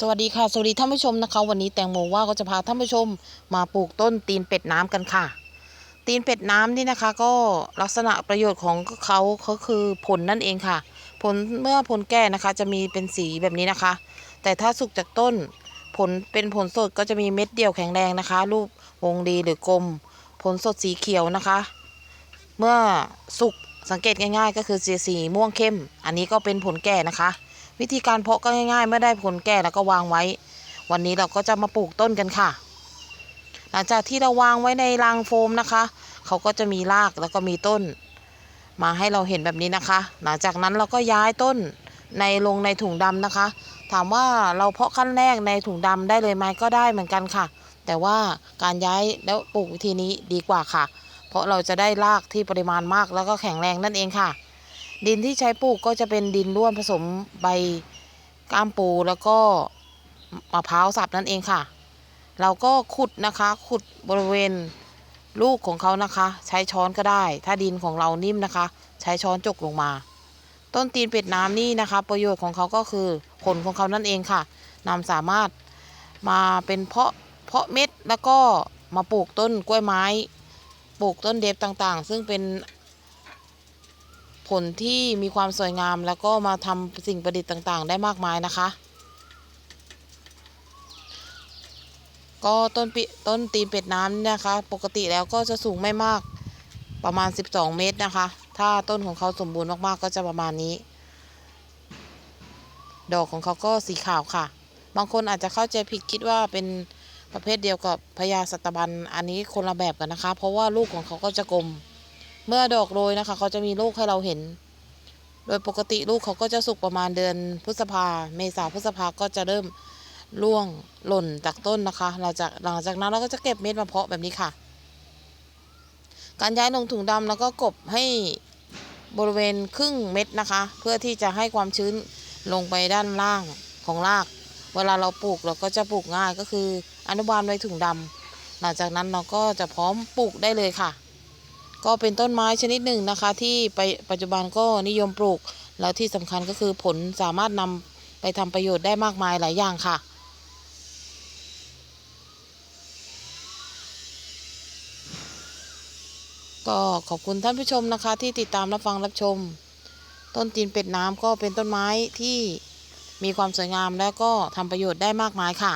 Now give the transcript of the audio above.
สวัสดีค่ะ สวัสดีท่านผู้ชมนะคะ วันนี้แตงโมว่าก็จะพาท่านผู้ชมมาปลูกต้นตีนเป็ดน้ำกันค่ะ ตีนเป็ดน้ำนี่นะคะ ก็ลักษณะประโยชน์ของเขาเขาคือผลนั่นเองค่ะ ผลเมื่อผลแก่นะคะจะมีเป็นสีแบบนี้นะคะ แต่ถ้าสุกจากต้นผลเป็นผลสดก็จะมีเม็ดเดียวแข็งแรงนะคะ รูปวงรีหรือกลม ผลสดสีเขียวนะคะ เมื่อสุกสังเกตง่าย ๆ ก็คือสีสีม่วงเข้ม อันนี้ก็เป็นผลแก่นะคะ วิธีการเพาะก็ง่ายๆ เมื่อได้ผลแก่แล้วก็วางไว้ วันนี้เราก็จะมาปลูกต้นกันค่ะ หลังจากที่เราวางไว้ในรางโฟมนะคะ เขาก็จะมีรากแล้วก็มีต้น มาให้เราเห็นแบบนี้นะคะ หลังจากนั้นเราก็ย้ายต้นในลงในถุงดำนะคะ ถามว่าเราเพาะขั้นแรกในถุงดำได้เลยไหมก็ได้เหมือนกันค่ะ แต่ว่าการย้ายแล้วปลูกวิธีนี้ดีกว่าค่ะ เพราะเราจะได้รากที่ปริมาณมากแล้วก็แข็งแรงนั่นเองค่ะ ดินที่ใช้ปลูกก็จะเป็นดินร่วนผสมใบก้ามปูแล้วก็มะพร้าวสับนั่นเองค่ะ เราก็ขุดนะคะขุดบริเวณลูกของเขานะคะ ใช้ช้อนก็ได้ ถ้าดินของเรานิ่มนะคะ ใช้ช้อนจกลงมา ต้นตีนเป็ดน้ำนี่นะคะ ประโยชน์ของเขาก็คือผลของเขานั่นเองค่ะนำสามารถมาเป็นเพาะเพาะเม็ดแล้วก็มาปลูกต้นกล้วยไม้ ปลูกต้นเดฟต่างๆ ซึ่งเป็น ผลที่มีความสวยงาม แล้วก็มาทำสิ่งประดิษฐ์ต่างๆ ได้มากมายนะคะ ก็ต้นปต้นตีนเป็ดน้ำเนี่ยนะคะ ปกติแล้วก็จะสูงไม่มากประมาณ 12 เมตรนะคะ ถ้าต้นของเขาสมบูรณ์มากๆ ก็จะประมาณนี้ ดอกของเขาก็สีขาวค่ะ บางคนอาจจะเข้าใจผิดคิดว่าเป็นประเภทเดียวกับพญาสัตบัน อันนี้คนละแบบกันนะคะ เพราะว่าลูกของเขาก็จะกลม เมื่อดอกโรยนะคะ เขาจะมีลูกให้เราเห็น โดยปกติลูกเขาก็จะสุกประมาณเดือนพฤษภา เมษาพฤษภาก็จะเริ่มร่วงหล่นจากต้นนะคะ เราจะหลังจากนั้นเราก็จะเก็บเม็ดมาเพาะแบบนี้ค่ะ การย้ายลงถุงดำแล้วก็กบให้บริเวณครึ่งเม็ดนะคะ เพื่อที่จะให้ความชื้นลงไปด้านล่างของราก เวลาเราปลูกเราก็จะปลูกง่ายก็คืออนุบาลไว้ถุงดำหลังจากนั้นเราก็จะพร้อมปลูกได้เลยค่ะ ก็เป็นต้นไม้ชนิดหนึ่งนะคะ ที่ไปปัจจุบันก็นิยมปลูก แล้วที่สำคัญก็คือผลสามารถนำไปทำประโยชน์ได้มากมายหลายอย่างค่ะก็ขอบคุณท่านผู้ชมนะคะ ที่ติดตามรับฟังรับชม ต้นตีนเป็ดน้ำก็เป็นต้นไม้ที่มีความสวยงามแล้วก็ทำประโยชน์ได้มากมายค่ะ